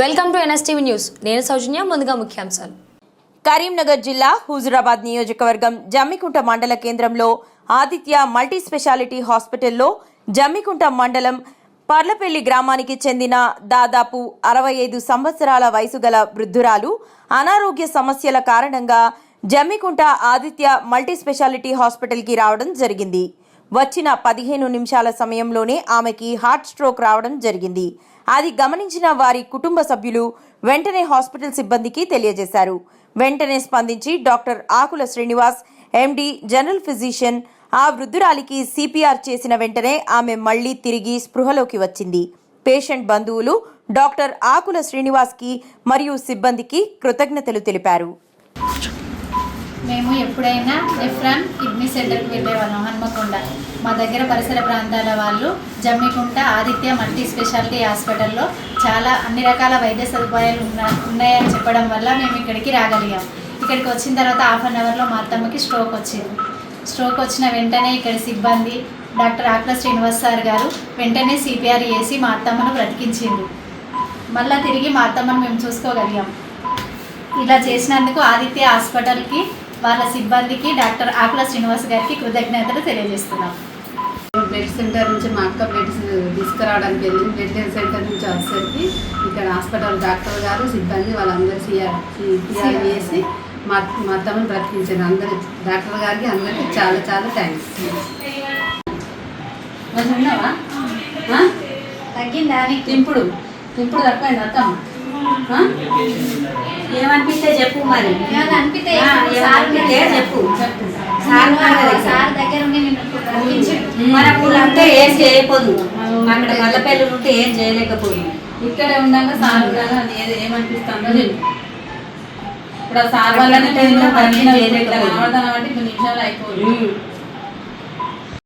Welcome to NSTV news. నేను సౌజన్య ముందుగా ముఖ్యాంశాలు. కరీంనగర్ జిల్లా హుజురాబాద్ నియోజకవర్గం జమ్మికుంట మండల కేంద్రంలో ఆదిత్య మల్టీ స్పెషాలిటీ హాస్పిటల్లో జమ్మికుంట మండలం పర్లపల్లి గ్రామానికి చెందిన దాదాపు అరవై ఐదు సంవత్సరాల వయసు గల వృద్ధురాలు అనారోగ్య సమస్యల కారణంగా జమ్మికుంట ఆదిత్య మల్టీ స్పెషాలిటీ హాస్పిటల్కి రావడం జరిగింది. వచ్చిన పదిహేను నిమిషాల సమయంలోనే ఆమెకి హార్ట్ స్ట్రోక్ రావడం జరిగింది. అది గమనించిన వారి కుటుంబ సభ్యులు వెంటనే హాస్పిటల్ సిబ్బందికి తెలియజేశారు. వెంటనే స్పందించి doctor Akula Srinivas MD general physician ఆ వృద్ధురాలికి సిపిఆర్ చేసిన వెంటనే ఆమె మళ్ళీ తిరిగి స్పృహలోకి వచ్చింది. పేషెంట్ బంధువులు డాక్టర్ ఆకుల శ్రీనివాస్కి మరియు సిబ్బందికి కృతజ్ఞతలు తెలిపారు. మేము ఎప్పుడైనా ఎఫ్రాన్ కిడ్నీ సెంటర్కి వెళ్ళేవాళ్ళం హన్మకొండ. మా దగ్గర పరిసర ప్రాంతాల వాళ్ళు జమ్మికుంట ఆదిత్య మల్టీ స్పెషాలిటీ హాస్పిటల్లో చాలా అన్ని రకాల వైద్య సదుపాయాలు ఉన్న ఉన్నాయని చెప్పడం వల్ల మేము ఇక్కడికి రాగలిగాం. ఇక్కడికి వచ్చిన తర్వాత హాఫ్ అన్ అవర్లో మా అత్తమ్మకి స్ట్రోక్ వచ్చింది. స్ట్రోక్ వచ్చిన వెంటనే ఇక్కడ సిబ్బంది డాక్టర్ ఆకుల శ్రీనివాస్ సార్ గారు వెంటనే సిపిఆర్ చేసి మా అత్తమ్మను బ్రతికించింది. మళ్ళీ తిరిగి మా అత్తమ్మను మేము చూసుకోగలిగాం. ఇలా చేసినందుకు ఆదిత్య హాస్పిటల్కి వాళ్ళ సిబ్బందికి డాక్టర్ ఆకుల శ్రీనివాస్ గారికి కృతజ్ఞతలు తెలియజేస్తున్నాం బ్లడ్ సెంటర్ నుంచి మా అక్క బ్లడ్ తీసుకురావడానికి వెళ్ళింది బ్లడ్ సెంటర్ నుంచి వచ్చేసరికి ఇక్కడ హాస్పిటల్ డాక్టర్ గారు సిబ్బంది వాళ్ళందరూ సిఆర్ సిఆర్ చేసి మా మా అత్తమ్మని బ్రతికించారు అందరు డాక్టర్ గారికి అందరికీ చాలా చాలా థ్యాంక్స్ ఉన్నావా? తగ్గిందా? తింపుడు తింపుడు తక్కువైంది అత్తమ్మ ఆ? ఏమనిపిస్తే చెప్పు మరి. అనిపితే చెప్పు సార్. సార్ దగ్గర. ఉంటే ఏం చేయకపోదు. అక్కడ మల్లపల్లి ఉంటే ఏం చేయలేకపోదు. ఇక్కడే ఉండగా సార్ ఉండగా ఏది ఏమనిపిస్తుందో చెప్పు. ఇప్పుడు ఆ సార్ వల్లనే పని అంటే ఇప్పుడు నిమిషాలు అయిపోయింది ఉమ్.